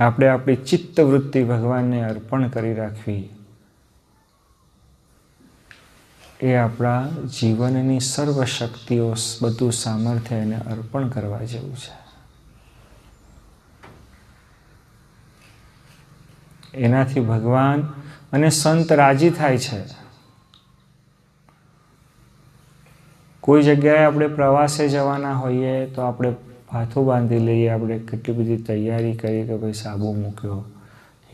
આપણે આપણી ચિત્તવૃત્તિ ભગવાનને અર્પણ કરી રાખવી. એ આપણા જીવનની સર્વ શક્તિઓ બધું સામર્થ્ય એને અર્પણ કરવા જેવું છે. એનાથી ભગવાન અને સંત રાજી થાય છે. કોઈ જગ્યાએ આપણે પ્રવાસે જવાના હોઈએ તો આપણે હાથો બાંધી લઈએ આપણે, કેટલી બધી તૈયારી કરી કે ભાઈ સાબુ મૂક્યો,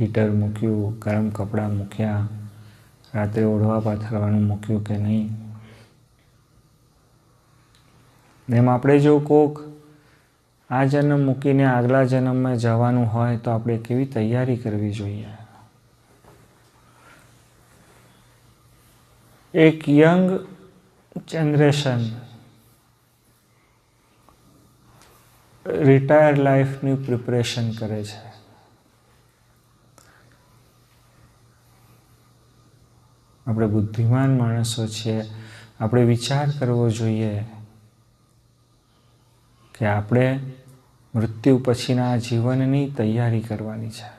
હીટર મૂક્યું, ગરમ કપડાં મૂક્યા, રાત્રે ઓઢવા પાથરવાનું મૂક્યું કે નહીં? એમ આપણે જો કોક આ જન્મ મૂકીને આગલા જન્મમાં જવાનું હોય તો આપણે કેવી તૈયારી કરવી જોઈએ? એક યંગ જનરેશન રિટાયર લાઈફની પ્રિપરેશન કરે છે. આપણે બુદ્ધિમાન માણસો છીએ. આપણે વિચાર કરવો જોઈએ કે આપણે મૃત્યુ પછીના જીવનની તૈયારી કરવાની છે.